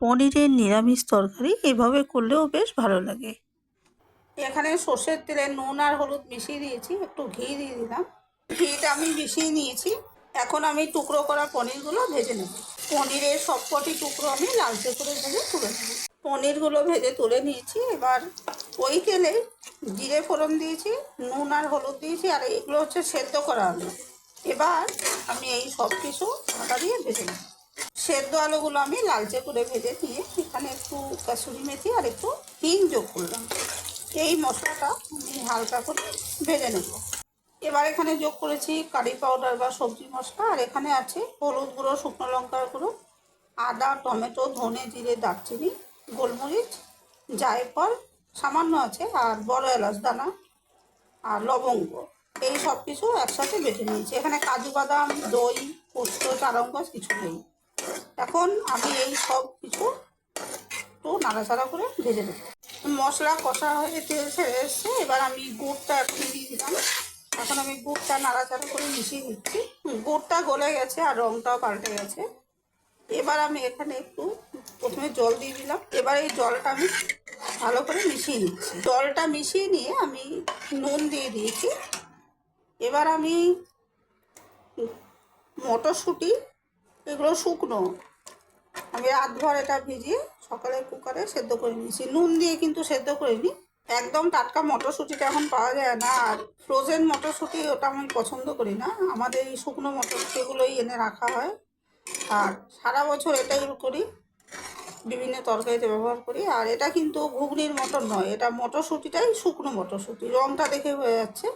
পনিরের নিরামিষ তরকারি এভাবে করলেও বেশ ভালো লাগে। এখানে সর্ষের তেলে নুন আর হলুদ মিশিয়ে দিয়েছি, একটু ঘি দিয়ে দিলাম। ঘিটা আমি মিশিয়ে নিয়েছি। এখন আমি টুকরো করা পনিরগুলো ভেজে নেব। পনিরের সবকটি টুকরো আমি লালচে করে ভেজে তুলে নেব। পনিরগুলো ভেজে তুলে নিয়েছি, এবার ওই তেলে জিরে ফোড়ন দিয়েছি, নুন আর হলুদ দিয়েছি, আর এগুলো হচ্ছে সেদ্ধ করা আলু। এবার আমি এই সব কিছু ঢাকা দিয়ে ভেজে নেব। সেদ্ধ আলুগুলো আমি লালচে করে ভেজে নিয়ে এখানে একটু কাসুরি মেথি আর একটু হিং যোগ করলাম। এই মশলাটা আমি হালকা করে ভেজে নেব। এবার এখানে যোগ করেছি কারি পাউডার বা সবজি মশলা, আর এখানে আছে হলুদ গুঁড়ো, শুকনো লঙ্কার গুঁড়ো, আদা, টমেটো, ধনে জিরে, দারচিনি, গোলমরিচ, জায়ফল, সামান্য আছে আর বড় এলাচ দানা আর লবঙ্গ। এই সব কিছু একসাথে বেটে নিয়েছি। এখানে কাজু বাদাম, দই, পোস্ত চারঙ্গজ কিছু নেই। এখন আমি এই সব কিছু একটু নাড়াচাড়া করে ভেজে নেব। মশলা কষা হয়ে তেল এসছে এবার আমি গুড়টা এখন দিয়ে দিলাম। এখন আমি গুড়টা নাড়াচাড়া করে মিশিয়ে দিচ্ছি গুড়টা গলে গেছে আর রঙটাও পাল্টে গেছে। এবার আমি এখানে একটু প্রথমে জল দিয়ে দিলাম। এবার এই জলটা আমি ভালো করে মিশিয়ে নিচ্ছি। জলটা মিশিয়ে নিয়ে আমি নুন দিয়ে দিয়েছি। এবার আমি মটরশুঁটি এগুলো শুকনো। আমি রাত ভর এটা ভিজিয়ে সকালে কুকারে সেদ্ধ করে নিয়েছি। নুন দিয়ে কিন্তু সেদ্ধ করিনি। একদম টাটকা মটরশুঁটিটা এখন পাওয়া যায় না। আর ফ্রোজেন মটরশুঁটি ওটা আমি পছন্দ করি না। আমাদের এই শুকনো মটরশুঁটিগুলোই এনে রাখা হয়। আর সারা বছর এটাই করি। বিভিন্ন তরকারিতে ব্যবহার করি। আর এটা কিন্তু ঘুগনির মটর নয়। এটা মটরশুঁটিটাই শুকনো মটরশুঁটি। রঙটা দেখে হয়ে যাচ্ছে।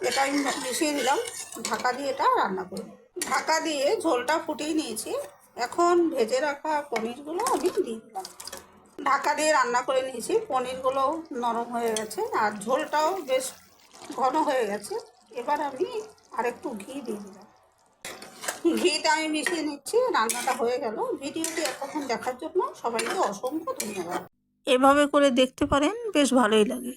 এটা আমি মিশিয়ে দিলাম। ঢাকা দিয়ে এটা রান্না করব ঢাকা দিয়ে ঝোলটা ফুটিয়ে নিয়েছি। এখন ভেজে রাখা পনিরগুলো আমি দিয়ে দিলাম। ঢাকা দিয়ে রান্না করে নিয়েছি। পনিরগুলো নরম হয়ে গেছে আর ঝোলটাও বেশ ঘন হয়ে গেছে। এবার আমি আরেকটু ঘি দিয়ে দিলাম। ঘিটা আমি মিশিয়ে নিচ্ছি, রান্নাটা হয়ে গেল। ভিডিওটি এতক্ষণ দেখার জন্য সবাইকে অসংখ্য ধন্যবাদ। এভাবে করে দেখতে পারেন, বেশ ভালোই লাগে।